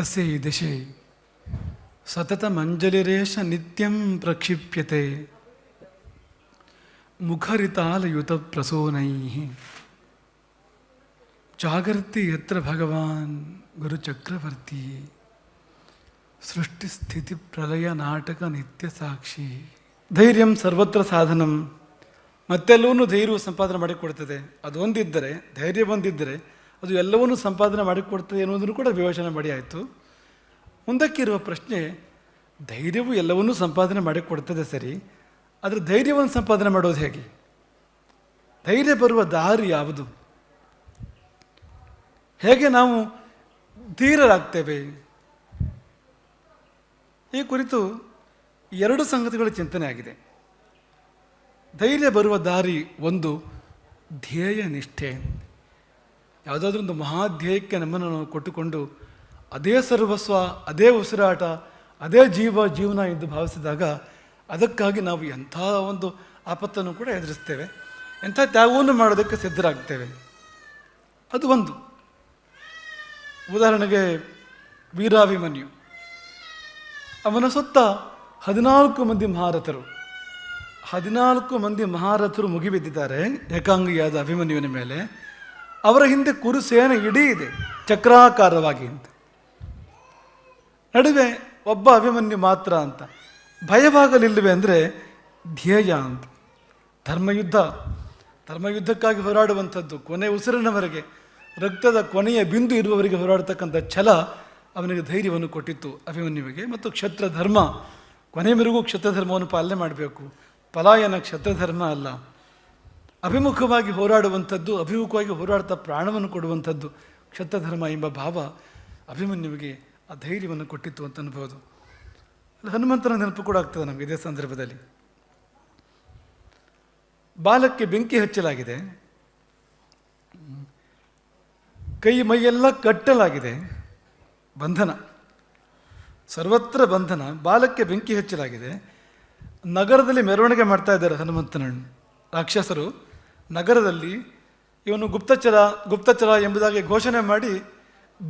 ತಸ್ಯ ದಿಶೆ ಸತತ ಮಂಜಲಿರೇಶ ನಿತ್ಯಂ ಪ್ರಕ್ಷಿಪ್ಯತೆ ಮುಖರಿತಾಲಯುತ ಪ್ರಸೋನೈ ಜಾಗರ್ತಿ ಯತ್ರ ಭಗವಾನ್ ಗುರುಚಕ್ರವರ್ತಿ ಸೃಷ್ಟಿಸ್ಥಿತಿ ಪ್ರಲಯ ನಾಟಕ ನಿತ್ಯ ಸಾಕ್ಷಿ ಧೈರ್ಯಂ ಸರ್ವತ್ರ ಸಾಧನಂ ಮತ್ತೆಲ್ಲವನ್ನೂ ಧೈರ್ಯ ಸಂಪಾದನೆ ಮಾಡಿಕೊಡ್ತದೆ. ಅದು ಒಂದಿದ್ದರೆ ಧೈರ್ಯ ಬಂದಿದ್ದರೆ, ಅದು ಎಲ್ಲವನ್ನೂ ಸಂಪಾದನೆ ಮಾಡಿಕೊಡ್ತದೆ ಎನ್ನುವುದನ್ನು ಕೂಡ ವಿವೇಚನೆ ಮಾಡಿ ಆಯಿತು. ಮುಂದಕ್ಕಿರುವ ಪ್ರಶ್ನೆ, ಧೈರ್ಯವು ಎಲ್ಲವನ್ನೂ ಸಂಪಾದನೆ ಮಾಡಿಕೊಡ್ತದೆ ಸರಿ, ಆದರೆ ಧೈರ್ಯವನ್ನು ಸಂಪಾದನೆ ಮಾಡೋದು ಹೇಗೆ? ಧೈರ್ಯ ಬರುವ ದಾರಿ ಯಾವುದು? ಹೇಗೆ ನಾವು ಧೀರರಾಗ್ತೇವೆ? ಈ ಕುರಿತು ಎರಡು ಸಂಗತಿಗಳ ಚಿಂತನೆ ಆಗಿದೆ. ಧೈರ್ಯ ಬರುವ ದಾರಿ ಒಂದು, ಧ್ಯೇಯ ನಿಷ್ಠೆ. ಯಾವುದಾದ್ರೂ ಒಂದು ಮಹಾಧ್ಯೇಯಕ್ಕೆ ನಮ್ಮನ್ನು ಕೊಟ್ಟುಕೊಂಡು ಅದೇ ಸರ್ವಸ್ವ, ಅದೇ ಉಸಿರಾಟ, ಅದೇ ಜೀವ, ಜೀವನ ಎಂದು ಭಾವಿಸಿದಾಗ ಅದಕ್ಕಾಗಿ ನಾವು ಎಂಥ ಒಂದು ಆಪತ್ತನ್ನು ಕೂಡ ಎದುರಿಸ್ತೇವೆ. ಎಂಥ ತ್ಯಾಗವನ್ನು ಮಾಡೋದಕ್ಕೆ ಸಿದ್ಧರಾಗ್ತೇವೆ. ಅದು ಒಂದು. ಉದಾಹರಣೆಗೆ ವೀರಾಭಿಮನ್ಯು. ಅವನ ಸುತ್ತ ಹದಿನಾಲ್ಕು ಮಂದಿ ಮಹಾರಥರು. ಹದಿನಾಲ್ಕು ಮಂದಿ ಮಹಾರಥರು ಮುಗಿಬಿದ್ದಿದ್ದಾರೆ, ಏಕಾಂಗಿಯಾದ ಅಭಿಮನ್ಯುವಿನ ಮೇಲೆ. ಅವರ ಹಿಂದೆ ಕುರುಸೇನೆ ಇಡೀ ಇದೆ, ಚಕ್ರಾಕಾರವಾಗಿ ಅಂತ. ನಡುವೆ ಒಬ್ಬ ಅಭಿಮನ್ಯು ಮಾತ್ರ ಅಂತ. ಭಯವಾಗಲಿಲ್ಲವೆ ಅಂದರೆ ಧ್ಯೇಯ ಅಂತ. ಧರ್ಮಯುದ್ಧ. ಧರ್ಮಯುದ್ಧಕ್ಕಾಗಿ ಹೋರಾಡುವಂಥದ್ದು ಕೊನೆ ಉಸಿರಿನವರೆಗೆ. ರಕ್ತದ ಕೊನೆಯ ಬಿಂದು ಇರುವವರಿಗೆ ಹೋರಾಡತಕ್ಕಂಥ ಛಲ ಅವನಿಗೆ ಧೈರ್ಯವನ್ನು ಕೊಟ್ಟಿತ್ತು ಅಭಿಮನ್ಯುವಿಗೆ. ಮತ್ತು ಕ್ಷತ್ರ ಧರ್ಮ ಕೊನೆಯವರೆಗೂ ಕ್ಷತ್ರ ಧರ್ಮವನ್ನು ಪಾಲನೆ ಮಾಡಬೇಕು. ಪಲಾಯನ ಕ್ಷತ್ರ ಧರ್ಮ ಅಲ್ಲ. ಅಭಿಮುಖವಾಗಿ ಹೋರಾಡುವಂಥದ್ದು, ಅಭಿಮುಖವಾಗಿ ಹೋರಾಡ್ತಾ ಪ್ರಾಣವನ್ನು ಕೊಡುವಂಥದ್ದು ಕ್ಷತ್ರ ಧರ್ಮ ಎಂಬ ಭಾವ ಅಭಿಮನ್ಯುವಿಗೆ ಆ ಧೈರ್ಯವನ್ನು ಕೊಟ್ಟಿತ್ತು ಅಂತ ಅನ್ಬೋದು. ಹನುಮಂತನ ನೆನಪು ಕೂಡ ಆಗ್ತದೆ ನಮಗೆ ಇದೇ ಸಂದರ್ಭದಲ್ಲಿ. ಬಾಲಕ್ಕೆ ಬೆಂಕಿ ಹಚ್ಚಲಾಗಿದೆ. ಕೈ ಮೈಯೆಲ್ಲ ಕಟ್ಟಲಾಗಿದೆ. ಬಂಧನ. ಸರ್ವತ್ರ ಬಂಧನ. ಬಾಲಕ್ಕೆ ಬೆಂಕಿ ಹಚ್ಚಲಾಗಿದೆ. ನಗರದಲ್ಲಿ ಮೆರವಣಿಗೆ ಮಾಡ್ತಾ ಇದ್ದಾರೆ ಹನುಮಂತನನ್ನು ರಾಕ್ಷಸರು. ನಗರದಲ್ಲಿ ಇವನು ಗುಪ್ತಚರ ಗುಪ್ತಚರ ಎಂಬುದಾಗಿ ಘೋಷಣೆ ಮಾಡಿ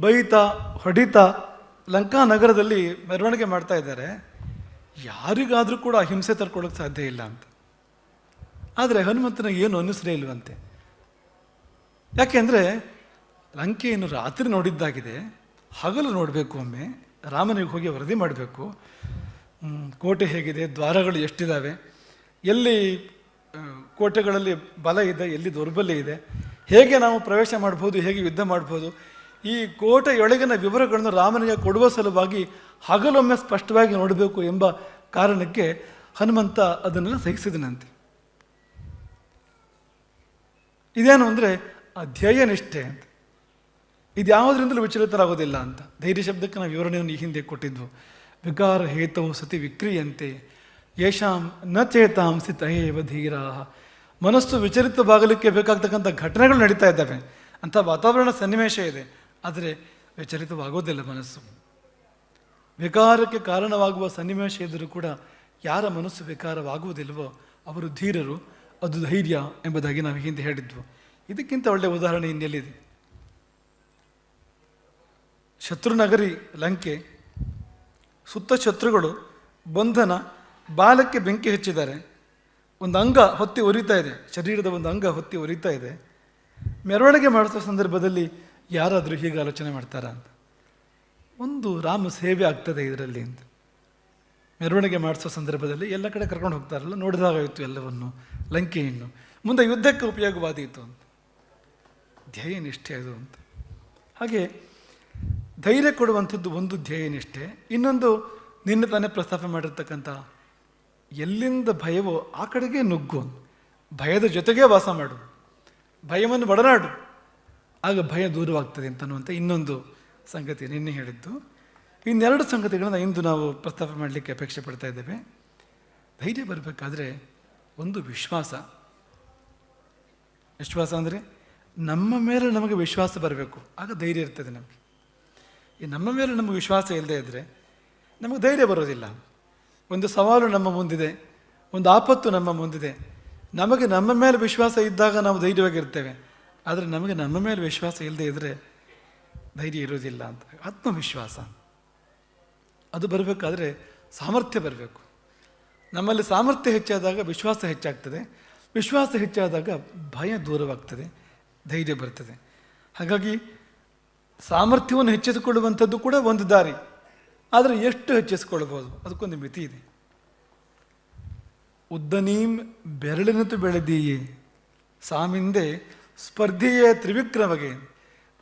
ಬೈತಾ, ಹೊಡಿತಾ ಲಂಕಾ ನಗರದಲ್ಲಿ ಮೆರವಣಿಗೆ ಮಾಡ್ತಾ ಇದ್ದಾರೆ. ಯಾರಿಗಾದರೂ ಕೂಡ ಹಿಂಸೆ ತರ್ಕೊಳ್ಳೋಕೆ ಸಾಧ್ಯ ಇಲ್ಲ ಅಂತ. ಆದರೆ ಹನುಮಂತನಿಗೆ ಏನು ಅನ್ನಿಸ್ರೇ ಇಲ್ವಂತೆ. ಯಾಕೆಂದರೆ ಲಂಕೆಯನ್ನು ರಾತ್ರಿ ನೋಡಿದ್ದಾಗಿದೆ. ಹಗಲು ನೋಡಬೇಕು ಒಮ್ಮೆ. ರಾಮನಿಗೆ ಹೋಗಿ ವರದಿ ಮಾಡಬೇಕು. ಕೋಟೆ ಹೇಗಿದೆ, ದ್ವಾರಗಳು ಎಷ್ಟಿದ್ದಾವೆ ಎಲ್ಲಿ ಕೋಟೆಗಳಲ್ಲಿ ಬಲ ಇದೆ, ಎಲ್ಲಿ ದೌರ್ಬಲ್ಯ ಇದೆ, ಹೇಗೆ ನಾವು ಪ್ರವೇಶ ಮಾಡ್ಬೋದು, ಹೇಗೆ ಯುದ್ಧ ಮಾಡ್ಬೋದು ಈ ಕೋಟೆಯೊಳಗಿನ ವಿವರಗಳನ್ನು ರಾಮನಿಗೆ ಕೊಡುವ ಸಲುವಾಗಿ ಹಗಲೊಮ್ಮೆ ಸ್ಪಷ್ಟವಾಗಿ ನೋಡಬೇಕು ಎಂಬ ಕಾರಣಕ್ಕೆ ಹನುಮಂತ ಅದನ್ನೆಲ್ಲ ಸಹಿಸಿದನಂತೆ. ಇದೇನು ಅಂದರೆ ಅಧ್ಯಯ ನಿಷ್ಠೆ ಅಂತ. ಇದ್ಯಾವುದರಿಂದಲೂ ವಿಚಲಿತರಾಗೋದಿಲ್ಲ ಅಂತ. ಧೈರ್ಯ ಶಬ್ದಕ್ಕೆ ನಾವು ವಿವರಣೆಯನ್ನು ಈ ಹಿಂದೆ ಕೊಟ್ಟಿದ್ವು. ವಿಕಾರ ಹೇತವು ಸತಿ ವಿಕ್ರಿಯಂತೆ. ಯಶಾಂ ನ ಚೇತಾಂಸಿ ತಯೇವ ಧೀರಾ ಮನಸ್ಸು ವಿಚಲಿತವಾಗಲಿಕ್ಕೆ ಬೇಕಾಗ್ತಕ್ಕಂಥ ಘಟನೆಗಳು ನಡೀತಾ ಇದ್ದಾವೆ. ಅಂಥ ವಾತಾವರಣ ಸನ್ನಿವೇಶ ಇದೆ. ಆದರೆ ವಿಚಲಿತವಾಗೋದಿಲ್ಲ ಮನಸ್ಸು. ವಿಕಾರಕ್ಕೆ ಕಾರಣವಾಗುವ ಸನ್ನಿವೇಶ ಇದ್ದರೂ ಕೂಡ ಯಾರ ಮನಸ್ಸು ವಿಕಾರವಾಗುವುದಿಲ್ವೋ ಅವರು ಧೀರರು, ಅದು ಧೈರ್ಯ ಎಂಬುದಾಗಿ ನಾವು ಹಿಂದೆ ಹೇಳಿದ್ವು. ಇದಕ್ಕಿಂತ ಒಳ್ಳೆಯ ಉದಾಹರಣೆ ಇನ್ನೆಲ್ಲಿದೆ? ಶತ್ರುನಗರಿ ಲಂಕೆ, ಸುತ್ತ ಶತ್ರುಗಳು, ಬಂಧನ, ಬಾಲಕ್ಕೆ ಬೆಂಕಿ ಹಚ್ಚಿದ್ದಾರೆ. ಒಂದು ಅಂಗ ಹೊತ್ತಿ ಉರಿತಾ ಇದೆ, ಶರೀರದ ಒಂದು ಅಂಗ ಹೊತ್ತಿ ಉರಿತಾ ಇದೆ. ಮೆರವಣಿಗೆ ಮಾಡಿಸುವ ಸಂದರ್ಭದಲ್ಲಿ ಯಾರಾದರೂ ಹೀಗೆ ಆಲೋಚನೆ ಮಾಡ್ತಾರಾ ಅಂತ. ಒಂದು ರಾಮ ಸೇವೆ ಆಗ್ತದೆ ಇದರಲ್ಲಿ ಅಂತ. ಮೆರವಣಿಗೆ ಮಾಡಿಸೋ ಸಂದರ್ಭದಲ್ಲಿ ಎಲ್ಲ ಕಡೆ ಕರ್ಕೊಂಡು ಹೋಗ್ತಾರಲ್ಲ ನೋಡಿದಾಗಾಯಿತು ಎಲ್ಲವನ್ನು ಲಂಕೆಯನ್ನು ಮುಂದೆ ಯುದ್ಧಕ್ಕೆ ಉಪಯೋಗವಾದೀತು ಅಂತ. ಧ್ಯೇಯ ನಿಷ್ಠೆ ಅದು ಅಂತ. ಹಾಗೆ ಧೈರ್ಯ ಕೊಡುವಂಥದ್ದು ಒಂದು ಧ್ಯೇಯ ನಿಷ್ಠೆ. ಇನ್ನೊಂದು ನಿನ್ನೆ ತಾನೇ ಪ್ರಸ್ತಾಪ ಮಾಡಿರ್ತಕ್ಕಂಥ ಎಲ್ಲಿಂದ ಭಯವೋ ಆ ಕಡೆಗೆ ನುಗ್ಗು ಭಯದ ಜೊತೆಗೆ ವಾಸ ಮಾಡು. ಭಯವನ್ನು ಬಡನಾಡು ಆಗ ಭಯ ದೂರವಾಗ್ತದೆ ಅಂತನ್ನುವಂಥ ಇನ್ನೊಂದು ಸಂಗತಿ ನಿನ್ನೆ ಹೇಳಿದ್ದು. ಇನ್ನೆರಡು ಸಂಗತಿಗಳನ್ನು ಇಂದು ನಾವು ಪ್ರಸ್ತಾಪ ಮಾಡಲಿಕ್ಕೆ ಅಪೇಕ್ಷೆ ಪಡ್ತಾ ಇದ್ದೇವೆ. ಧೈರ್ಯ ಬರಬೇಕಾದ್ರೆ ಒಂದು ವಿಶ್ವಾಸ. ವಿಶ್ವಾಸ ಅಂದರೆ ನಮ್ಮ ಮೇಲೆ ನಮಗೆ ವಿಶ್ವಾಸ ಬರಬೇಕು. ಆಗ ಧೈರ್ಯ ಇರ್ತದೆ ನಮಗೆ. ಈ ನಮ್ಮ ಮೇಲೆ ನಮಗೆ ವಿಶ್ವಾಸ ಇಲ್ಲದೆ ಇದ್ದರೆ ನಮಗೆ ಧೈರ್ಯ ಬರೋದಿಲ್ಲ. ಒಂದು ಸವಾಲು ನಮ್ಮ ಮುಂದಿದೆ, ಒಂದು ಆಪತ್ತು ನಮ್ಮ ಮುಂದಿದೆ. ನಮಗೆ ನಮ್ಮ ಮೇಲೆ ವಿಶ್ವಾಸ ಇದ್ದಾಗ ನಾವು ಧೈರ್ಯವಾಗಿರ್ತೇವೆ. ಆದರೆ ನಮಗೆ ನಮ್ಮ ಮೇಲೆ ವಿಶ್ವಾಸ ಇಲ್ಲದೆ ಇದ್ದರೆ ಧೈರ್ಯ ಇರೋದಿಲ್ಲ ಅಂತ. ಆತ್ಮವಿಶ್ವಾಸ. ಅದು ಬರಬೇಕಾದ್ರೆ ಸಾಮರ್ಥ್ಯ ಬರಬೇಕು. ನಮ್ಮಲ್ಲಿ ಸಾಮರ್ಥ್ಯ ಹೆಚ್ಚಾದಾಗ ವಿಶ್ವಾಸ ಹೆಚ್ಚಾಗ್ತದೆ. ವಿಶ್ವಾಸ ಹೆಚ್ಚಾದಾಗ ಭಯ ದೂರವಾಗ್ತದೆ. ಧೈರ್ಯ ಬರ್ತದೆ. ಹಾಗಾಗಿ ಸಾಮರ್ಥ್ಯವನ್ನು ಹೆಚ್ಚಿಸಿಕೊಳ್ಳುವಂಥದ್ದು ಕೂಡ ಒಂದು ದಾರಿ. ಆದರೆ ಎಷ್ಟು ಹೆಚ್ಚಿಸಿಕೊಳ್ಳಬಹುದು? ಅದಕ್ಕೊಂದು ಮಿತಿ ಇದೆ. ಉದ್ದನೀಂ ಬೆರಳಿನಂತೂ ಬೆಳೆದೀಯೇ, ಸಾಮಿಂದೆ ಸ್ಪರ್ಧೆಯೇ ತ್ರಿವಿಕ್ರಮಗೆ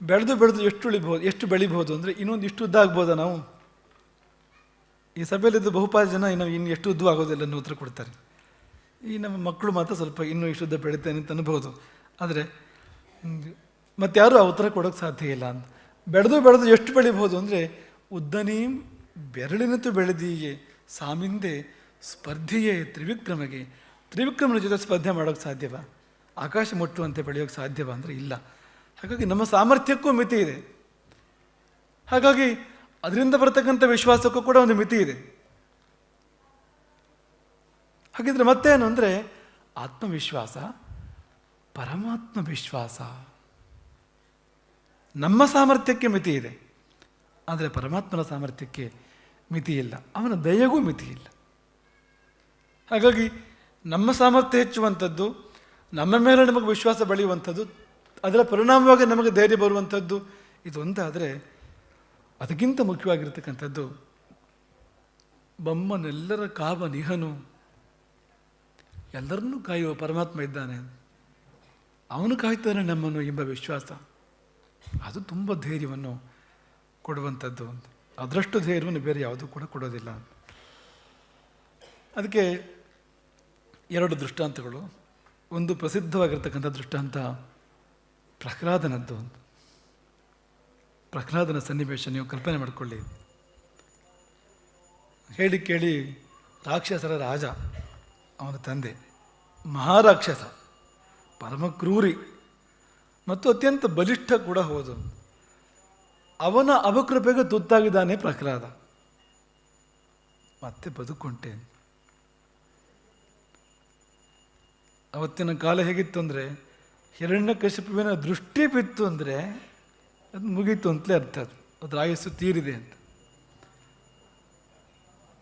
ಬೆಳೆದು ಬೆಳೆದು ಎಷ್ಟು ಉಳಿಬಹುದು, ಎಷ್ಟು ಬೆಳಿಬಹುದು ಅಂದರೆ ಇನ್ನೊಂದು ಇಷ್ಟು ಉದ್ದ ಆಗ್ಬೋದಾ ನಾವು? ಈ ಸಭೆಯಲ್ಲಿದ್ದ ಬಹುಪಾಲು ಜನ ಇನ್ನು ಇನ್ನು ಎಷ್ಟು ಉದ್ದ ಆಗೋದಿಲ್ಲ ಅನ್ನೋ ಉತ್ತರ ಕೊಡ್ತಾರೆ. ಈ ನಮ್ಮ ಮಕ್ಕಳು ಮಾತ್ರ ಸ್ವಲ್ಪ ಇನ್ನೂ ಇಷ್ಟು ಉದ್ದ ಬೆಳಿತೇನೆ ಅಂತ ಅನ್ಬೋದು. ಆದರೆ ಮತ್ತಾರು ಆ ಉತ್ತರ ಕೊಡೋಕ್ಕೆ ಸಾಧ್ಯ ಇಲ್ಲ ಅಂತ. ಬೆಳೆದು ಬೆಳೆದು ಎಷ್ಟು ಬೆಳಿಬೋದು ಅಂದರೆ ಉದ್ದನೇ ಬೆರಳಿನಂತೂ ಬೆಳೆದೀಯೇ ಸಾಮಿಂದೆ ಸ್ಪರ್ಧೆಯೇ ತ್ರಿವಿಕ್ರಮಗೆ. ತ್ರಿವಿಕ್ರಮನ ಜೊತೆ ಸ್ಪರ್ಧೆ ಮಾಡೋಕ್ಕೆ ಸಾಧ್ಯವಾ? ಆಕಾಶ ಮುಟ್ಟುವಂತೆ ಬೆಳೆಯೋಕ್ಕೆ ಸಾಧ್ಯವ ಅಂದರೆ ಇಲ್ಲ. ಹಾಗಾಗಿ ನಮ್ಮ ಸಾಮರ್ಥ್ಯಕ್ಕೂ ಮಿತಿ ಇದೆ. ಹಾಗಾಗಿ ಅದರಿಂದ ಬರತಕ್ಕಂಥ ವಿಶ್ವಾಸಕ್ಕೂ ಕೂಡ ಒಂದು ಮಿತಿ ಇದೆ. ಹಾಗಿದ್ರೆ ಮತ್ತೇನು ಅಂದರೆ ಆತ್ಮವಿಶ್ವಾಸ ಪರಮಾತ್ಮ ವಿಶ್ವಾಸ ನಮ್ಮ ಸಾಮರ್ಥ್ಯಕ್ಕೆ ಮಿತಿ ಇದೆ. ಆದರೆ ಪರಮಾತ್ಮನ ಸಾಮರ್ಥ್ಯಕ್ಕೆ ಮಿತಿ ಇಲ್ಲ. ಅವನ ದಯೆಗೂ ಮಿತಿ ಇಲ್ಲ. ಹಾಗಾಗಿ ನಮ್ಮ ಸಾಮರ್ಥ್ಯ ಹೆಚ್ಚುವಂಥದ್ದು ನಮ್ಮ ಮೇಲೆ ನಮಗೆ ವಿಶ್ವಾಸ ಬೆಳೆಯುವಂಥದ್ದು, ಅದರ ಪರಿಣಾಮವಾಗಿ ನಮಗೆ ಧೈರ್ಯ ಬರುವಂಥದ್ದು, ಇದೊಂದಾದರೆ ಅದಕ್ಕಿಂತ ಮುಖ್ಯವಾಗಿರ್ತಕ್ಕಂಥದ್ದು ಬೊಮ್ಮನೆಲ್ಲರ ಕಾವ ನಿಹನು. ಎಲ್ಲರನ್ನೂ ಕಾಯುವ ಪರಮಾತ್ಮ ಇದ್ದಾನೆ. ಅವನು ಕಾಯ್ತಾನೆ ನಮ್ಮನ್ನು ಎಂಬ ವಿಶ್ವಾಸ. ಅದು ತುಂಬ ಧೈರ್ಯವನ್ನು ಕೊಡುವಂಥದ್ದು. ಅದರಷ್ಟು ಧೈರ್ಯವನ್ನು ಬೇರೆ ಯಾವುದೂ ಕೂಡ ಕೊಡೋದಿಲ್ಲ. ಅದಕ್ಕೆ ಎರಡು ದೃಷ್ಟಾಂತಗಳು. ಒಂದು ಪ್ರಸಿದ್ಧವಾಗಿರ್ತಕ್ಕಂಥ ದೃಷ್ಟಾಂತ ಪ್ರಹ್ಲಾದನದ್ದು. ಪ್ರಹ್ಲಾದನ ಸನ್ನಿವೇಶ ನೀವು ಕಲ್ಪನೆ ಮಾಡಿಕೊಳ್ಳಿ. ಹೇಳಿ ಕೇಳಿ ರಾಕ್ಷಸರ ರಾಜ, ಅವನ ತಂದೆ, ಮಹಾರಾಕ್ಷಸ, ಪರಮಕ್ರೂರಿ ಮತ್ತು ಅತ್ಯಂತ ಬಲಿಷ್ಠ ಕೂಡ ಹೌದು. ಅವನ ಅವಕೃಪೆಗೆ ತುತ್ತಾಗಿದ್ದಾನೆ ಪ್ರಹ್ಲಾದ. ಮತ್ತೆ ಬದುಕೊಂಟೆ. ಅವತ್ತಿನ ಕಾಲ ಹೇಗಿತ್ತು ಅಂದರೆ ಹಿರಣ್ಯಕಶಿಪುವಿನ ದೃಷ್ಟಿ ಬಿತ್ತು ಅಂದರೆ ಅದು ಮುಗೀತು ಅಂತಲೇ ಅರ್ಥ ಅದು. ಅದ್ರ ಆಯಸ್ಸು ತೀರಿದೆ ಅಂತ.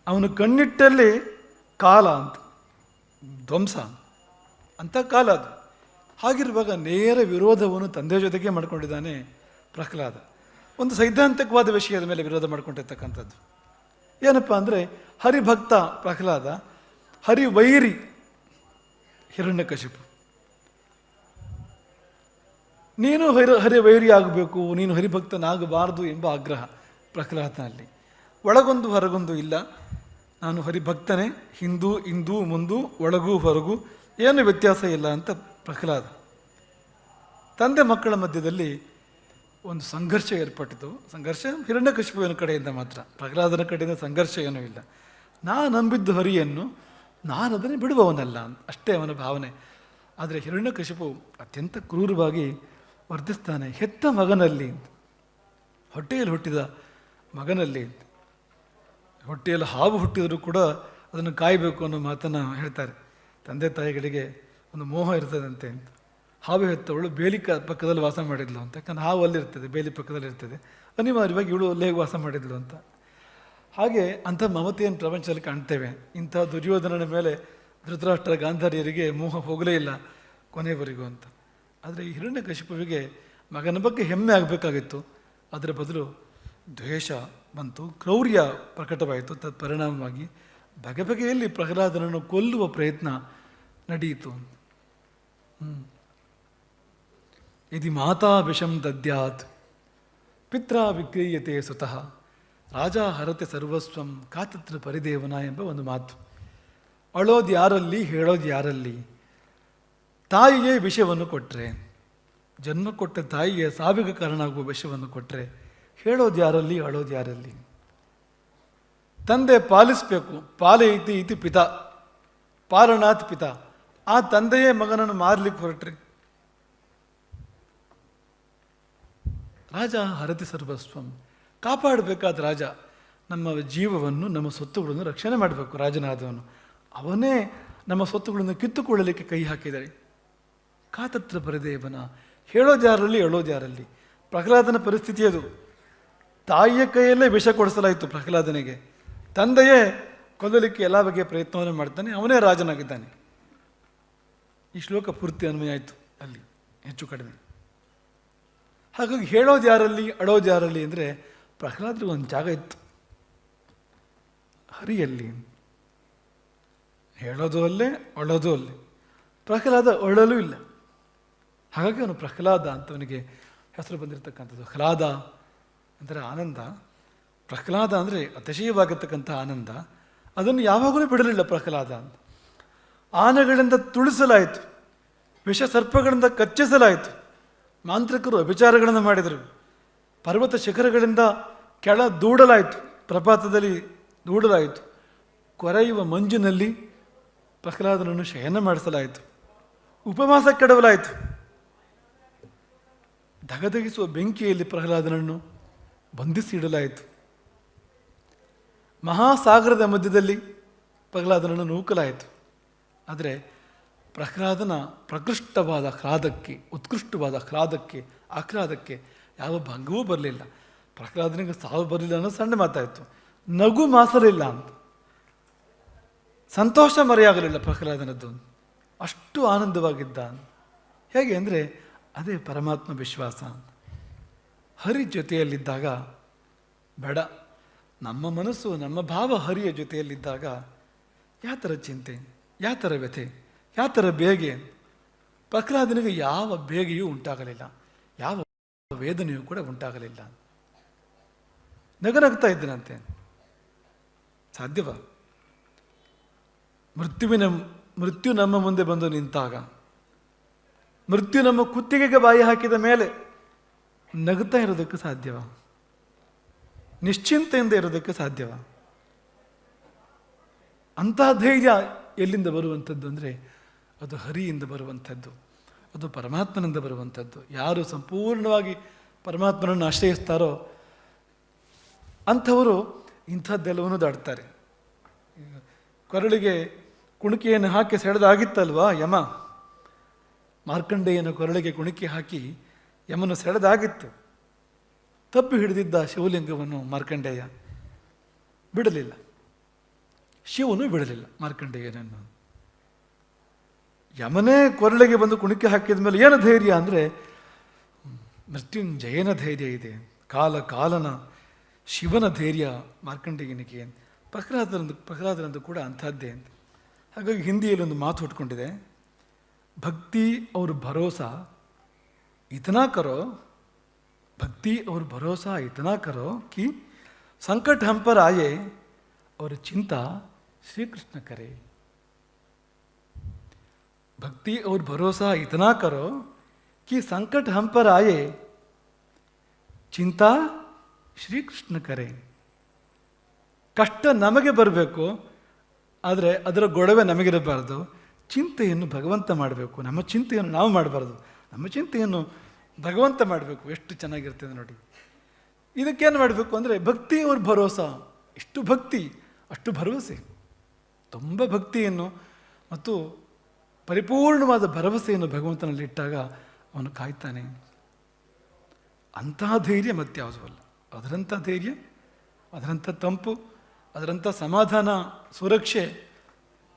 ಅವನು ಕಣ್ಣಿಟ್ಟಲ್ಲಿ ಕಾಲ ಅಂತ, ಧ್ವಂಸ ಅಂತ ಕಾಲ ಅದು. ಹಾಗಿರುವಾಗ ನೇರ ವಿರೋಧವನ್ನು ತಂದೆ ಜೊತೆಗೆ ಮಾಡ್ಕೊಂಡಿದ್ದಾನೆ ಪ್ರಹ್ಲಾದ. ಒಂದು ಸೈದ್ಧಾಂತಿಕವಾದ ವಿಷಯದ ಮೇಲೆ ವಿರೋಧ ಮಾಡ್ಕೊಂಡಿರ್ತಕ್ಕಂಥದ್ದು. ಏನಪ್ಪ ಅಂದರೆ, ಹರಿಭಕ್ತ ಪ್ರಹ್ಲಾದ, ಹರಿವೈರಿ ಹಿರಣ್ಯಕಶಿಪು ನೀನು ಹರಿ ಹರಿವೈರಿ ಆಗಬೇಕು, ನೀನು ಹರಿಭಕ್ತನಾಗಬಾರದು ಎಂಬ ಆಗ್ರಹ ಪ್ರಹ್ಲಾದನಲ್ಲಿ. ಒಳಗೊಂದು ಹೊರಗೊಂದು ಇಲ್ಲ. ನಾನು ಹರಿಭಕ್ತನೇ, ಹಿಂದೂ ಹಿಂದೂ ಮುಂದು, ಒಳಗೂ, ಹೊರಗೂ, ಏನು ವ್ಯತ್ಯಾಸ ಇಲ್ಲ ಅಂತ ಪ್ರಹ್ಲಾದ. ತಂದೆ ಮಕ್ಕಳ ಮಧ್ಯದಲ್ಲಿ ಒಂದು ಸಂಘರ್ಷ ಏರ್ಪಟ್ಟಿತು. ಸಂಘರ್ಷ ಹಿರಣ್ಯಕಶಿಪುವಿನ ಕಡೆಯಿಂದ ಮಾತ್ರ. ಪ್ರಹ್ಲಾದನ ಕಡೆಯಿಂದ ಸಂಘರ್ಷ ಏನೂ ಇಲ್ಲ. ನಾನು ನಂಬಿದ್ದು ಹರಿಯನ್ನು ನಾನು ಅದನ್ನೇ ಬಿಡುವವನಲ್ಲ ಅಷ್ಟೇ ಅವನ ಭಾವನೆ. ಆದರೆ ಹಿರಣ್ಯಕಶಿಪು ಅತ್ಯಂತ ಕ್ರೂರವಾಗಿ ವರ್ತಿಸ್ತಾನೆ ಹೆತ್ತ ಮಗನಲ್ಲಿ ಹೊಟ್ಟೆಯಲ್ಲಿ ಹುಟ್ಟಿದ ಮಗನಲ್ಲಿ ಹೊಟ್ಟೆಯಲ್ಲಿ ಹಾವು ಹುಟ್ಟಿದರೂ ಕೂಡ ಅದನ್ನು ಕಾಯಬೇಕು ಅನ್ನೋ ಮಾತನ್ನು ಹೇಳ್ತಾರೆ. ತಂದೆ ತಾಯಿಗಳಿಗೆ ಒಂದು ಮೋಹ ಇರ್ತದಂತೆ ಅಂತ. ಹಾವು ಹೆತ್ತವಳು ಬೇಲಿ ಕ ಪಕ್ಕದಲ್ಲಿ ವಾಸ ಮಾಡಿದ್ಲು ಅಂತ. ಯಾಕಂದ್ರೆ ಹಾವು ಅಲ್ಲಿರ್ತದೆ, ಬೇಲಿ ಪಕ್ಕದಲ್ಲಿ ಇರ್ತದೆ. ಅನಿವಾರ್ಯವಾಗಿ ಇವಳು ಅಲ್ಲೇ ವಾಸ ಮಾಡಿದ್ಲು ಅಂತ. ಹಾಗೆ ಅಂಥ ಮಮತೆಯನ್ನು ಪ್ರಪಂಚದಲ್ಲಿ ಕಾಣ್ತೇವೆ. ಇಂಥ ದುರ್ಯೋಧನನ ಮೇಲೆ ಧೃತರಾಷ್ಟ್ರ ಗಾಂಧಾರಿಯರಿಗೆ ಮೋಹ ಹೋಗಲೇ ಇಲ್ಲ ಕೊನೆವರೆಗೂ ಅಂತ. ಆದರೆ ಈ ಹಿರಣ್ಯಕಶಿಪುವಿಗೆ ಮಗನ ಬಗ್ಗೆ ಹೆಮ್ಮೆ ಆಗಬೇಕಾಗಿತ್ತು. ಅದರ ಬದಲು ದ್ವೇಷ ಬಂತು, ಕ್ರೌರ್ಯ ಪ್ರಕಟವಾಯಿತು. ತತ್ ಪರಿಣಾಮವಾಗಿ ಬಗೆ ಬಗೆಯಲ್ಲಿ ಪ್ರಹ್ಲಾದನನ್ನು ಕೊಲ್ಲುವ ಪ್ರಯತ್ನ ನಡೆಯಿತು. ಇದು ಮಾತಾ ವಿಷಂ ದದ್ಯಾತ್, ಪಿತ್ರ ವಿಕ್ರೀಯತೆ ಸುತಃ ರಾಜ ಹರತೆ ಸರ್ವಸ್ವಂ ಕಾತತ್ರ ಪರಿದೇವನ ಎಂಬ ಒಂದು ಮಾತು. ಅಳೋದು ಯಾರಲ್ಲಿ, ಹೇಳೋದು ಯಾರಲ್ಲಿ? ತಾಯಿಗೆ ವಿಷಯವನ್ನು ಕೊಟ್ಟರೆ ಜನ್ಮ ಕೊಟ್ಟ ತಾಯಿಗೆ ಸಾವಿಗೆ ಕಾರಣ ಆಗುವ ವಿಷಯವನ್ನು ಕೊಟ್ಟರೆ ಹೇಳೋದು ಯಾರಲ್ಲಿ, ಅಳೋದು ಯಾರಲ್ಲಿ? ತಂದೆ ಪಾಲಿಸಬೇಕು, ಪಾಲೈತಿ ಇತಿ ಪಿತ ಪಾಲನಾಥ್ ಪಿತ, ಆ ತಂದೆಯೇ ಮಗನನ್ನು ಮಾರಲಿಕ್ಕೆ ಹೊರಟ್ರಿ? ರಾಜ ಹರತಿ ಸರ್ವಸ್ವಂ ಕಾಪಾಡಬೇಕಾದ ರಾಜ ನಮ್ಮ ಜೀವವನ್ನು, ನಮ್ಮ ಸ್ವತ್ತುಗಳನ್ನು ರಕ್ಷಣೆ ಮಾಡಬೇಕು, ರಾಜನಾದವನು. ಅವನೇ ನಮ್ಮ ಸ್ವತ್ತುಗಳನ್ನು ಕಿತ್ತುಕೊಳ್ಳಲಿಕ್ಕೆ ಕೈ ಹಾಕಿದರೆ. ಕಾತತ್ರ ಪರದೇವನ ಹೇಳೋದ್ಯಾರಲ್ಲಿ ಯಾರಲ್ಲಿ ಹೇಳೋ ಯಾರಲ್ಲಿ ಪ್ರಹ್ಲಾದನ ಪರಿಸ್ಥಿತಿ ಅದು. ತಾಯಿಯ ಕೈಯಲ್ಲೇ ವಿಷ ಕೊಡಿಸಲಾಯಿತು ಪ್ರಹ್ಲಾದನಿಗೆ. ತಂದೆಯೇ ಕೊಲ್ಲಲಿಕ್ಕೆ ಎಲ್ಲ ಬಗೆಯ ಪ್ರಯತ್ನವನ್ನು ಮಾಡ್ತಾನೆ, ಅವನೇ ರಾಜನಾಗಿದ್ದಾನೆ. ಈ ಶ್ಲೋಕ ಪೂರ್ತಿ ಅನ್ವಯ ಆಯಿತು ಅಲ್ಲಿ, ಹೆಚ್ಚು ಕಡಿಮೆ. ಹಾಗಾಗಿ ಹೇಳೋದು ಯಾರಲ್ಲಿ ಅಳೋದು ಯಾರಲ್ಲಿ ಅಂದರೆ ಪ್ರಹ್ಲಾದ್ರಿಗೆ ಒಂದು ಜಾಗ ಇತ್ತು. ಹರಿಯಲ್ಲಿ. ಹೇಳೋದು ಅಲ್ಲೇ ಒಳ್ಳೋದು ಅಲ್ಲೇ. ಪ್ರಹ್ಲಾದ ಒಳ್ಳಲೂ ಇಲ್ಲ. ಹಾಗಾಗಿ ಅವನು ಪ್ರಹ್ಲಾದ ಅಂತ ಅವನಿಗೆ ಹೆಸರು ಬಂದಿರತಕ್ಕಂಥದ್ದು. ಹ್ಲಾದ ಅಂದರೆ ಆನಂದ. ಪ್ರಹ್ಲಾದ ಅಂದರೆ ಅತಿಶಯವಾಗಿರ್ತಕ್ಕಂಥ ಆನಂದ. ಅದನ್ನು ಯಾವಾಗಲೂ ಬಿಡಲಿಲ್ಲ ಪ್ರಹ್ಲಾದ ಅಂತ. ಆನೆಗಳಿಂದ ತುಳಿಸಲಾಯಿತು. ವಿಷ ಸರ್ಪಗಳಿಂದ ಕಚ್ಚಿಸಲಾಯಿತು. ಮಾಂತ್ರಿಕರು ಅಭಿಚಾರಗಳನ್ನು ಮಾಡಿದರು. ಪರ್ವತ ಶಿಖರಗಳಿಂದ ಕೆಳ ದೂಡಲಾಯಿತು. ಪ್ರಪಾತದಲ್ಲಿ ದೂಡಲಾಯಿತು. ಕೊರೆಯುವ ಮಂಜಿನಲ್ಲಿ ಪ್ರಹ್ಲಾದನನ್ನು ಶಯನ ಮಾಡಿಸಲಾಯಿತು. ಉಪವಾಸ ಕೆಡವಲಾಯಿತು. ಧಗಧಗಿಸುವ ಬೆಂಕಿಯಲ್ಲಿ ಪ್ರಹ್ಲಾದನನ್ನು ಬಂಧಿಸಿ ಇಡಲಾಯಿತು. ಮಹಾಸಾಗರದ ಮಧ್ಯದಲ್ಲಿ ಪ್ರಹ್ಲಾದನನ್ನು ನೂಕಲಾಯಿತು. ಆದರೆ ಪ್ರಹ್ಲಾದನ ಪ್ರಕೃಷ್ಟವಾದ ಹ್ರಾದಕ್ಕೆ ಉತ್ಕೃಷ್ಟವಾದ ಹ್ರಾದಕ್ಕೆ ಆಹ್ಲಾದಕ್ಕೆ ಯಾವ ಭಂಗವೂ ಬರಲಿಲ್ಲ. ಪ್ರಹ್ಲಾದನಿಗೆ ಸಾವು ಬರಲಿಲ್ಲ ಅನ್ನೋ ಸಣ್ಣ ಮಾತಾಯಿತು. ನಗು ಮಾಸಲಿಲ್ಲ ಅಂತ. ಸಂತೋಷ ಮರೆಯಾಗಲಿಲ್ಲ ಪ್ರಹ್ಲಾದನದ್ದು. ಅಷ್ಟು ಆನಂದವಾಗಿದ್ದ ಹೇಗೆ ಅಂದರೆ, ಅದೇ ಪರಮಾತ್ಮ ವಿಶ್ವಾಸ ಹರಿ ಜೊತೆಯಲ್ಲಿದ್ದಾಗ ಬೇಡ. ನಮ್ಮ ಮನಸ್ಸು, ನಮ್ಮ ಭಾವ ಹರಿಯ ಜೊತೆಯಲ್ಲಿದ್ದಾಗ ಯಾವ ಥರ ಚಿಂತೆ, ಯಾವ ಥರ ವ್ಯಥೆ, ಯಾವ ಥರ ಬೇಗೆ ಪ್ರಹ್ಲಾದನಿಗೆ ಯಾವ ಬೇಗೆಯೂ ಉಂಟಾಗಲಿಲ್ಲ. ಯಾವ ವೇದನೆಯೂ ಕೂಡ ಉಂಟಾಗಲಿಲ್ಲ. ನಗನಗ್ತಾ ಇದ್ದನಂತೆ? ಸಾಧ್ಯವ? ಮೃತ್ಯುವಿನ, ಮೃತ್ಯು ನಮ್ಮ ಮುಂದೆ ಬಂದು ನಿಂತಾಗ, ಮೃತ್ಯು ನಮ್ಮ ಕುತ್ತಿಗೆಗೆ ಬಾಯಿ ಹಾಕಿದ ಮೇಲೆ ನಗುತ್ತಾ ಇರೋದಕ್ಕೆ ಸಾಧ್ಯವ? ನಿಶ್ಚಿಂತೆಯಿಂದ ಇರೋದಕ್ಕೆ ಸಾಧ್ಯವ? ಅಂತಹ ಧೈರ್ಯ ಎಲ್ಲಿಂದ ಬರುವಂಥದ್ದು ಅಂದರೆ ಅದು ಹರಿಯಿಂದ ಬರುವಂಥದ್ದು. ಅದು ಪರಮಾತ್ಮನಿಂದ ಬರುವಂಥದ್ದು. ಯಾರು ಸಂಪೂರ್ಣವಾಗಿ ಪರಮಾತ್ಮನನ್ನು ಆಶ್ರಯಿಸ್ತಾರೋ ಅಂಥವರು ಇಂಥದ್ದೆಲ್ಲವನ್ನು ದಾಡ್ತಾರೆ ಕೊರಳಿಗೆ ಕುಣಿಕೆಯನ್ನು ಹಾಕಿ ಸೆಳೆದಾಗಿತ್ತಲ್ವಾ ಯಮ? ಮಾರ್ಕಂಡೇಯನ ಕೊರಳಿಗೆ ಕುಣಿಕೆ ಹಾಕಿ ಯಮನು ಸೆಳೆದಾಗಿತ್ತು. ತಪ್ಪು ಹಿಡಿದಿದ್ದ ಶಿವಲಿಂಗವನ್ನು ಮಾರ್ಕಂಡೇಯ ಬಿಡಲಿಲ್ಲ. ಶಿವನು ಬಿಡಲಿಲ್ಲ ಮಾರ್ಕಂಡೇಯನನ್ನು. ಯಮನೆ ಕೊರಳಿಗೆ ಬಂದು ಕುಣಿಕೆ ಹಾಕಿದ ಮೇಲೆ ಏನು ಧೈರ್ಯ ಅಂದರೆ, ಮೃತ್ಯುಂಜಯನ ಧೈರ್ಯ ಇದೆ, ಕಾಲ ಕಾಲನ ಶಿವನ ಧೈರ್ಯ ಮಾರ್ಕಂಡೇಯನಿಗೆ. ಪಕ್ರಾದರಂದು ಪಕ್ರಾದರಂದು ಕೂಡ ಅಂಥದ್ದೇ ಅಂತ. ಹಾಗಾಗಿ ಹಿಂದಿಯಲ್ಲಿ ಒಂದು ಮಾತು ಹುಟ್ಕೊಂಡಿದೆ ಭಕ್ತಿ ಅವ್ರ ಭರೋಸಾ, ಇತನಾ ಕರೋ, ಭಕ್ತಿ ಅವ್ರ ಭರೋಸಾ, ಇತನಾ ಕರೋ, ಕಿ ಸಂಕಟ ಹಂಪರ ಆಯೆ ಅವರ ಚಿಂತ ಶ್ರೀಕೃಷ್ಣ ಕರೆ. भक्ति और भरोसा इतना करो कि संकट हम पर आए ಚಿಂತಾ ಶ್ರೀಕೃಷ್ಣ ಕರೆ ಕಷ್ಟ ನಮಗೆ ಬರಬೇಕು ಆದರೆ ಅದರ ಗೊಡವೆ ನಮಗಿರಬಾರ್ದು ಚಿಂತೆಯನ್ನು ಭಗವಂತ ಮಾಡಬೇಕು ನಮ್ಮ ಚಿಂತೆಯನ್ನು ನಾವು ಮಾಡಬಾರ್ದು ನಮ್ಮ ಚಿಂತೆಯನ್ನು ಭಗವಂತ ಮಾಡಬೇಕು ಎಷ್ಟು ಚೆನ್ನಾಗಿರ್ತದೆ ನೋಡಿ ಇದಕ್ಕೇನು ಮಾಡಬೇಕು ಅಂದರೆ ಭಕ್ತಿ ಅವ್ರ ಭರೋಸಾ ಎಷ್ಟು ಭಕ್ತಿ ಅಷ್ಟು ಭರವಸೆ ತುಂಬ ಭಕ್ತಿಯನ್ನು ಮತ್ತು ಪರಿಪೂರ್ಣವಾದ ಭರವಸೆಯನ್ನು ಭಗವಂತನಲ್ಲಿ ಇಟ್ಟಾಗ ಅವನು ಕಾಯ್ತಾನೆ. ಅಂತಹ ಧೈರ್ಯ ಮತ್ಯಾವುದೂ ಅಲ್ಲ ಅದರಂಥ ಧೈರ್ಯ, ಅದರಂಥ ತಂಪು, ಅದರಂಥ ಸಮಾಧಾನ, ಸುರಕ್ಷೆ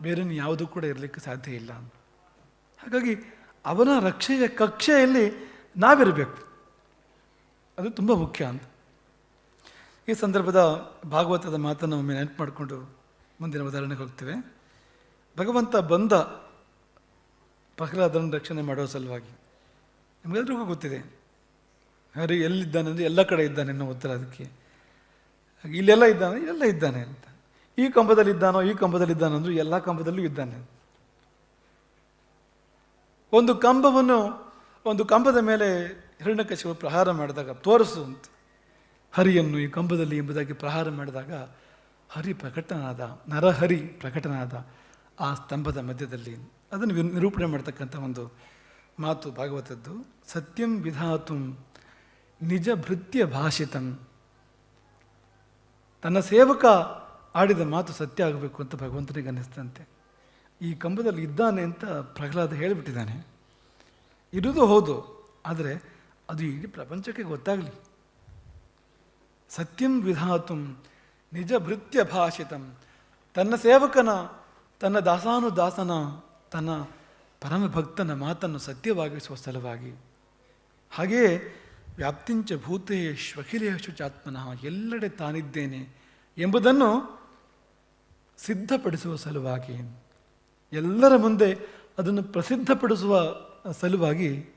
ಬೇರೆ ಯಾವುದೂ ಕೂಡ ಇರಲಿಕ್ಕೆ ಸಾಧ್ಯ ಇಲ್ಲ. ಹಾಗಾಗಿ ಅವನ ರಕ್ಷೆಯ ಕಕ್ಷೆಯಲ್ಲಿ ನಾವಿರಬೇಕು. ಅದು ತುಂಬ ಮುಖ್ಯ ಅಂತ. ಈ ಸಂದರ್ಭದ ಭಾಗವತದ ಮಾತನ್ನು ಒಮ್ಮೆ ನೆನಪು ಮಾಡಿಕೊಂಡು ಮುಂದಿನ ಉದಾಹರಣೆಗೆ ಹೋಗ್ತೇವೆ. ಭಗವಂತ ಬಂದ ಪ್ರಹ್ಲಾದನ ರಕ್ಷಣೆ ಮಾಡೋ ಸಲುವಾಗಿ. ನಿಮಗೆಲ್ರಿಗೂ ಗೊತ್ತಿದೆ. ಹರಿ ಎಲ್ಲಿದ್ದಾನೆಂದರೆ ಎಲ್ಲ ಕಡೆ ಇದ್ದಾನೆ ಅನ್ನೋ ಉತ್ತರ ಅದಕ್ಕೆ. ಇಲ್ಲೆಲ್ಲ ಇದ್ದಾನೆ ಎಲ್ಲ ಇದ್ದಾನೆ ಅಂತ. ಈ ಕಂಬದಲ್ಲಿ ಇದ್ದಾನೋ, ಈ ಕಂಬದಲ್ಲಿ ಇದ್ದಾನೋ ಎಲ್ಲ ಕಂಬದಲ್ಲೂ ಇದ್ದಾನೆ ಒಂದು ಕಂಬವನ್ನು, ಒಂದು ಕಂಬದ ಮೇಲೆ ಹಿರಣ್ಯಕಶಿವ ಪ್ರಹಾರ ಮಾಡಿದಾಗ, ತೋರಿಸು ಅಂತ. ಹರಿಯನ್ನು ಈ ಕಂಬದಲ್ಲಿ ಎಂಬುದಾಗಿ ಪ್ರಹಾರ ಮಾಡಿದಾಗ, ಹರಿ ಪ್ರಕಟನಾದ, ನರಹರಿ ಪ್ರಕಟನಾದ ಆ ಸ್ತಂಭದ ಮಧ್ಯದಲ್ಲಿ. ಅದನ್ನು ನಿರೂಪಣೆ ಮಾಡ್ತಕ್ಕಂಥ ಒಂದು ಮಾತು ಭಾಗವತದ್ದು. ಸತ್ಯಂ ವಿಧಾತು ನಿಜ ಭೃತ್ಯ ಭಾಷಿತಂ. ತನ್ನ ಸೇವಕ ಆಡಿದ ಮಾತು ಸತ್ಯ ಆಗಬೇಕು ಅಂತ ಭಗವಂತನಿಗೆ ಅನ್ನಿಸ್ತಂತೆ. ಈ ಕಂಬದಲ್ಲಿ ಇದ್ದಾನೆ ಅಂತ ಪ್ರಹ್ಲಾದ ಹೇಳಿಬಿಟ್ಟಿದ್ದಾನೆ. ಇರುವುದು ಹೌದು, ಆದರೆ ಅದು ಇಡೀ ಪ್ರಪಂಚಕ್ಕೆ ಗೊತ್ತಾಗಲಿ. ಸತ್ಯಂ ವಿಧಾತು ನಿಜ ಭೃತ್ಯ ಭಾಷಿತಂ. ತನ್ನ ಸೇವಕನ, ತನ್ನ ದಾಸಾನುದಾಸನ ತನ್ನ ಪರಮ ಭಕ್ತನ ಮಾತನ್ನು ಸತ್ಯವಾಗಿಸುವ ಸಲುವಾಗಿ. ಹಾಗೆಯೇ ವ್ಯಾಪ್ತಿಂಚ ಭೂತೇಶ್ವಖಿಲೇಶು ಚಾತ್ಮನಃ ಎಲ್ಲೆಡೆ ತಾನಿದ್ದೇನೆ ಎಂಬುದನ್ನು ಸಿದ್ಧಪಡಿಸುವ ಸಲುವಾಗಿ. ಎಲ್ಲರ ಮುಂದೆ ಅದನ್ನು ಪ್ರಸಿದ್ಧಪಡಿಸುವ ಸಲುವಾಗಿ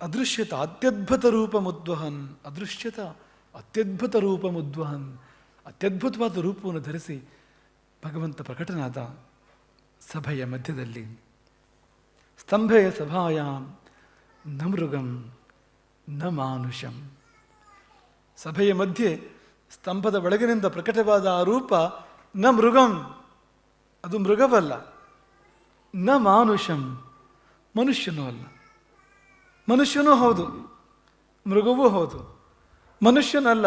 ಅದೃಶ್ಯತ ಅತ್ಯದ್ಭುತ ರೂಪ ಮುದ್ವಹನ್ ಅದೃಶ್ಯತ ಅತ್ಯದ್ಭುತ ರೂಪ ಮುದ್ವಹನ್ ಅತ್ಯದ್ಭುತವಾದ ರೂಪವನ್ನು ಧರಿಸಿ ಭಗವಂತ ಪ್ರಕಟನಾದ. ಸಭೆಯ ಮಧ್ಯದಲ್ಲಿ ಸ್ತಂಭೆಯ ಸಭಾಯಂ ನ ಮೃಗಂ ನ ಮಾನುಷಂ ಸಭೆಯ ಮಧ್ಯೆ ಸ್ತಂಭದ ಒಳಗಿನಿಂದ ಪ್ರಕಟವಾದ ಆ ರೂಪ ನ ಮೃಗಂ ಅದು ಮೃಗವಲ್ಲ ನ ಮಾನುಷಂ ಮನುಷ್ಯನೂ ಅಲ್ಲ. ಮನುಷ್ಯನೂ ಹೌದು, ಮೃಗವೂ ಹೌದು. ಮನುಷ್ಯನಲ್ಲ,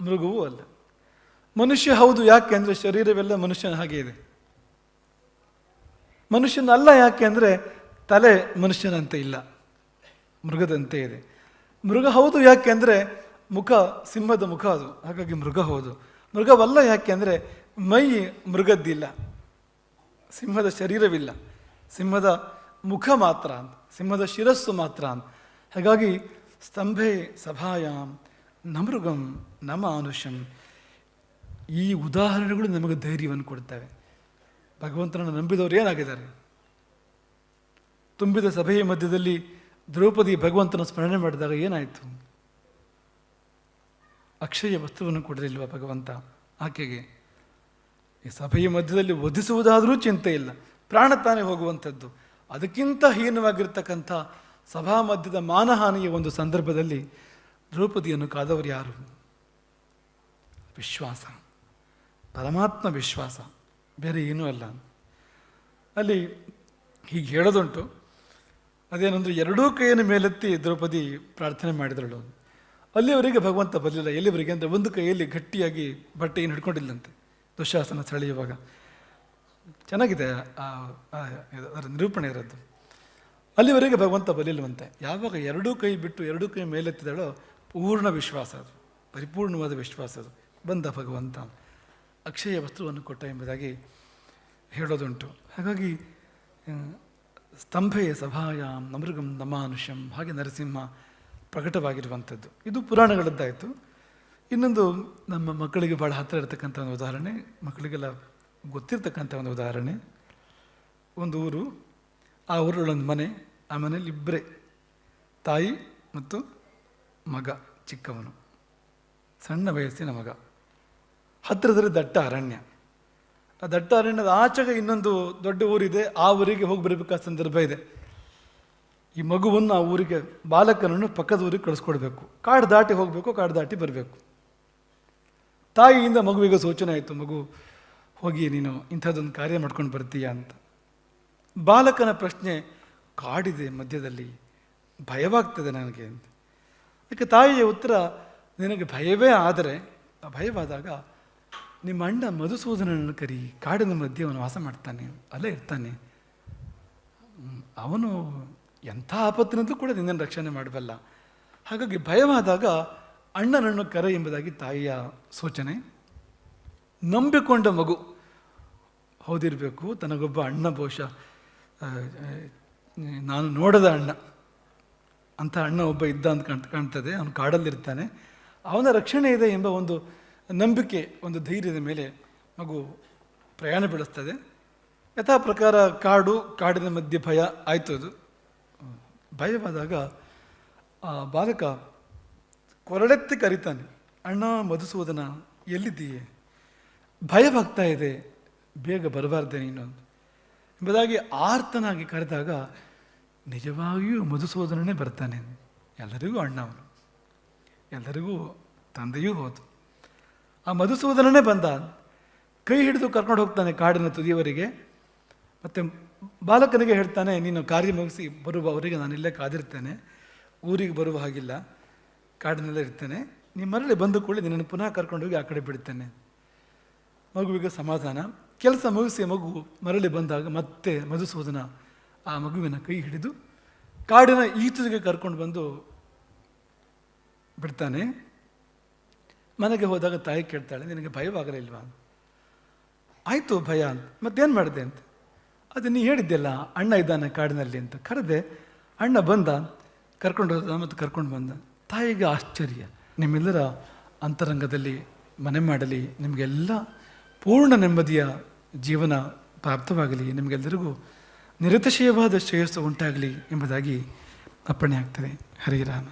ಮೃಗವೂ ಅಲ್ಲ. ಮನುಷ್ಯ ಹೌದು ಯಾಕೆ ಅಂದರೆ ಶರೀರವೆಲ್ಲ ಮನುಷ್ಯನ ಹಾಗೆ ಇದೆ. ಮನುಷ್ಯನಲ್ಲ ಯಾಕೆ ಅಂದರೆ ತಲೆ ಮನುಷ್ಯನಂತೆ ಇಲ್ಲ. ಮೃಗದಂತೆ ಇದೆ. ಮೃಗ ಹೌದು ಯಾಕೆ ಅಂದರೆ ಮುಖ, ಸಿಂಹದ ಮುಖ ಅದು. ಹಾಗಾಗಿ ಮೃಗ ಹೌದು. ಮೃಗವಲ್ಲ ಯಾಕೆ ಅಂದರೆ ಮೈ ಮೃಗದ್ದಿಲ್ಲ. ಸಿಂಹದ ಶರೀರವಿಲ್ಲ. ಸಿಂಹದ ಮುಖ ಮಾತ್ರ ಅಂತ. ಸಿಂಹದ ಶಿರಸ್ಸು ಮಾತ್ರ ಅಂತ. ಹಾಗಾಗಿ ಸ್ತಂಭೆ ಸಭಾಯಾಮ್ನ ಮೃಗಂ ನಮ ಮಾನುಷಂ ಈ ಉದಾಹರಣೆಗಳು ನಮಗೆ ಧೈರ್ಯವನ್ನು ಕೊಡ್ತವೆ. ಭಗವಂತನನ್ನು ನಂಬಿದವರು ಏನಾಗಿದ್ದಾರೆ? ತುಂಬಿದ ಸಭೆಯ ಮಧ್ಯದಲ್ಲಿ ದ್ರೌಪದಿ ಭಗವಂತನ ಸ್ಮರಣೆ ಮಾಡಿದಾಗ ಏನಾಯಿತು? ಅಕ್ಷಯ ವಸ್ತುವನ್ನು ಕೊಡಲಿಲ್ವ ಭಗವಂತ? ಆಕೆಗೆ, ಈ ಸಭೆಯ ಮಧ್ಯದಲ್ಲಿ ವಧಿಸುವುದಾದರೂ ಚಿಂತೆ ಇಲ್ಲ. ಪ್ರಾಣ ತಾನೇ ಹೋಗುವಂಥದ್ದು. ಅದಕ್ಕಿಂತ ಹೀನವಾಗಿರ್ತಕ್ಕಂಥ ಸಭಾ ಮಧ್ಯದ ಮಾನಹಾನಿಯ ಒಂದು ಸಂದರ್ಭದಲ್ಲಿ ದ್ರೌಪದಿಯನ್ನು ಕಾದವರು ಯಾರು? ವಿಶ್ವಾಸ. ಪರಮಾತ್ಮ ವಿಶ್ವಾಸ. ಬೇರೆ ಏನೂ ಅಲ್ಲ. ಅಲ್ಲಿ ಹೀಗೆ ಹೇಳೋದುಂಟು, ಅದೇನಂದ್ರೆ ಎರಡೂ ಕೈಯನ್ನು ಮೇಲೆತ್ತಿ ದ್ರೌಪದಿ ಪ್ರಾರ್ಥನೆ ಮಾಡಿದಳು ಅಲ್ಲಿವರೆಗೆ ಭಗವಂತ ಬರಲಿಲ್ಲ. ಎಲ್ಲಿವರೆಗೆ ಅಂದರೆ ಒಂದು ಕೈಯಲ್ಲಿ ಗಟ್ಟಿಯಾಗಿ ಬಟ್ಟೆಯನ್ನು ಹಿಡ್ಕೊಂಡಿಲ್ಲಂತೆ ದುಶಾಸನ ಸೆಳೆಯುವಾಗ. ಚೆನ್ನಾಗಿದೆ ಅದರ ನಿರೂಪಣೆ ಇರೋದು. ಅಲ್ಲಿವರೆಗೆ ಭಗವಂತ ಬರಲಿಲ್ಲವಂತೆ. ಯಾವಾಗ ಎರಡೂ ಕೈ ಬಿಟ್ಟು ಎರಡೂ ಕೈ ಮೇಲೆತ್ತಿದಳೋ ಪೂರ್ಣ ವಿಶ್ವಾಸ ಅದು, ಪರಿಪೂರ್ಣವಾದ ವಿಶ್ವಾಸ ಅದು. ಬಂದ ಭಗವಂತ. ಅಕ್ಷಯ ವಸ್ತುವನ್ನು ಕೊಟ್ಟ ಎಂಬುದಾಗಿ ಹೇಳೋದುಂಟು. ಹಾಗಾಗಿ ಸ್ತಂಭೆಯ ಸಭಾಯಾಮ್ ನಮೃಗಂ ನಮಾನುಷಂ ಹಾಗೆ ನರಸಿಂಹ ಪ್ರಕಟವಾಗಿರುವಂಥದ್ದು. ಇದು ಪುರಾಣಗಳದ್ದಾಯಿತು. ಇನ್ನೊಂದು ನಮ್ಮ ಮಕ್ಕಳಿಗೆ ಭಾಳ ಹತ್ತಿರ ಇರತಕ್ಕಂಥ ಒಂದು ಉದಾಹರಣೆ, ಮಕ್ಕಳಿಗೆಲ್ಲ ಗೊತ್ತಿರ್ತಕ್ಕಂಥ ಒಂದು ಉದಾಹರಣೆ. ಒಂದು ಊರು, ಆ ಊರೊಳೊಂದು ಮನೆ, ಆ ಮನೆಯಲ್ಲಿ ಇಬ್ಬರೇ ತಾಯಿ ಮತ್ತು ಮಗ, ಚಿಕ್ಕವನು. ಸಣ್ಣ ವಯಸ್ಸಿನ ಮಗ. ಹತ್ತಿರದಲ್ಲಿ ದಟ್ಟ ಅರಣ್ಯ. ಆ ದಟ್ಟ ಅರಣ್ಯದ ಆಚೆಗೆ ಇನ್ನೊಂದು ದೊಡ್ಡ ಊರಿದೆ. ಆ ಊರಿಗೆ ಹೋಗಿ ಬರಬೇಕಾದ ಸಂದರ್ಭ ಇದೆ. ಈ ಮಗುವನ್ನು ಆ ಊರಿಗೆ, ಬಾಲಕನನ್ನು ಪಕ್ಕದ ಊರಿಗೆ ಕಳಿಸ್ಕೊಡ್ಬೇಕು. ಕಾಡು ದಾಟಿ ಹೋಗಬೇಕು, ಕಾಡು ದಾಟಿ ಬರಬೇಕು. ತಾಯಿಯಿಂದ ಮಗುವಿಗೆ ಸೂಚನೆ ಆಯಿತು, ಮಗು, ಹೋಗಿ ನೀನು ಇಂಥದ್ದೊಂದು ಕಾರ್ಯ ಮಾಡ್ಕೊಂಡು ಬರ್ತೀಯ? ಅಂತ. ಬಾಲಕನ ಪ್ರಶ್ನೆ, ಕಾಡಿದೆ ಮಧ್ಯದಲ್ಲಿ. ಭಯವಾಗ್ತದೆ ನನಗೆ. ಅಂತ. ಅದಕ್ಕೆ ತಾಯಿಯ ಉತ್ತರ, ನಿನಗೆ ಭಯವೇ ಆದರೆ, ಆ ಭಯವಾದಾಗ ನಿಮ್ಮ ಅಣ್ಣ ಮಧುಸೂದನನ್ನು ಕರಿ, ಕಾಡಿನ ಮಧ್ಯೆ ಅವನು ವಾಸ ಮಾಡ್ತಾನೆ ಅಲ್ಲೇ ಇರ್ತಾನೆ. ಅವನು ಎಂಥ ಆಪತ್ತಿನಂತೂ ಕೂಡ ನಿನ್ನನ್ನು ರಕ್ಷಣೆ ಮಾಡಬಲ್ಲ ಹಾಗಾಗಿ ಭಯವಾದಾಗ ಅಣ್ಣನನ್ನು ಕರೆ ಎಂಬುದಾಗಿ ತಾಯಿಯ ಸೂಚನೆ. ನಂಬಿಕೊಂಡ ಮಗು ಹೌದಿರಬೇಕು, ತನಗೊಬ್ಬ ಅಣ್ಣ ಬಹುಶಃ ನಾನು ನೋಡದ ಅಣ್ಣ. ಅಂತ ಅಣ್ಣ ಒಬ್ಬ ಇದ್ದ ಅಂತ ಕಾಣ್ತಾ ಕಾಣ್ತದೆ, ಅವನು ಕಾಡಲ್ಲಿರ್ತಾನೆ. ಅವನ ರಕ್ಷಣೆ ಇದೆ ಎಂಬ ಒಂದು ನಂಬಿಕೆ, ಒಂದು ಧೈರ್ಯದ ಮೇಲೆ ಮಗು ಪ್ರಯಾಣ ಬೆಳೆಸ್ತದೆ. ಯಥಾ ಪ್ರಕಾರ ಕಾಡು, ಕಾಡಿನ ಮಧ್ಯೆ ಭಯ ಆಯಿತು ಅದು. ಭಯವಾದಾಗ ಆ ಬಾಲಕ ಕೊರಳೆತ್ತಿ ಕರಿತಾನೆ, ಅಣ್ಣ, ಮಧುಸೂದನ ಎಲ್ಲಿದ್ದೀಯೇ? ಭಯವಾಗ್ತಾ ಇದೆ, ಬೇಗ ಬರಬಾರ್ದೆ ನೀನು. ಎಂಬುದಾಗಿ ಆರ್ತನಾಗಿ ಕರೆದಾಗ ನಿಜವಾಗಿಯೂ ಮಧುಸೂದನನೇ ಬರ್ತಾನೆ. ಎಲ್ಲರಿಗೂ ಅಣ್ಣ ಅವನು. ಎಲ್ಲರಿಗೂ ತಂದೆಯೂ ಹೋದು. ಆ ಮಧುಸೂದನನೇ ಬಂದ. ಕೈ ಹಿಡಿದು ಕರ್ಕೊಂಡು ಹೋಗ್ತಾನೆ ಕಾಡಿನ ತುದಿಯವರಿಗೆ. ಮತ್ತು ಬಾಲಕನಿಗೆ ಹೇಳ್ತಾನೆ, ನೀನು ಕಾರ್ಯ ಮುಗಿಸಿ ಬರುವವರಿಗೆ ನಾನು ಇಲ್ಲೇ ಕಾದಿರ್ತೇನೆ. ಊರಿಗೆ ಬರುವ ಹಾಗಿಲ್ಲ. ಕಾಡಿನಲ್ಲೇ ಇರ್ತೇನೆ. ನೀನು ಮರಳಿ ಬಂದು ಕೂಡಲೇ ನಿನ್ನನ್ನು ಪುನಃ ಕರ್ಕೊಂಡೋಗಿ ಆ ಕಡೆ ಬಿಡ್ತೇನೆ. ಮಗುವಿಗೆ ಸಮಾಧಾನ. ಕೆಲಸ ಮುಗಿಸಿ ಮಗು ಮರಳಿ ಬಂದಾಗ ಮತ್ತೆ ಮಧುಸೂದನ ಆ ಮಗುವಿನ ಕೈ ಹಿಡಿದು ಕಾಡಿನ ಈಚೆಗೆ ಕರ್ಕೊಂಡು ಬಂದು ಬಿಡ್ತಾನೆ. ಮನೆಗೆ ಹೋದಾಗ ತಾಯಿ ಕೇಳ್ತಾಳೆ, ನಿನಗೆ ಭಯವಾಗಲಿಲ್ವಾ? ಆಯಿತು ಭಯ ಅಂತ. ಮತ್ತೇನು ಮಾಡಿದೆ ಅಂತ? ಅದು ನೀ ಹೇಳಿದ್ದೆಲ್ಲ, ಅಣ್ಣ ಇದ್ದಾನೆ ಕಾಡಿನಲ್ಲಿ ಅಂತ ಕರೆದೆ, ಅಣ್ಣ ಬಂದ, ಕರ್ಕೊಂಡು ಹೋದ ಮತ್ತು ಕರ್ಕೊಂಡು ಬಂದ. ತಾಯಿಗೆ ಆಶ್ಚರ್ಯ. ನಿಮ್ಮೆಲ್ಲರ ಅಂತರಂಗದಲ್ಲಿ, ಮನೆ ಮಾಡಲಿ, ನಿಮಗೆಲ್ಲ ಪೂರ್ಣ ನೆಮ್ಮದಿಯ ಜೀವನ ಪ್ರಾಪ್ತವಾಗಲಿ, ನಿಮಗೆಲ್ಲರಿಗೂ ನಿರತಿಶಯವಾದ ಶ್ರೇಯಸ್ಸು ಉಂಟಾಗಲಿ ಎಂಬುದಾಗಿ ಅಪ್ಪಣೆ ಆಗ್ತದೆ. ಹರಿರಾಮ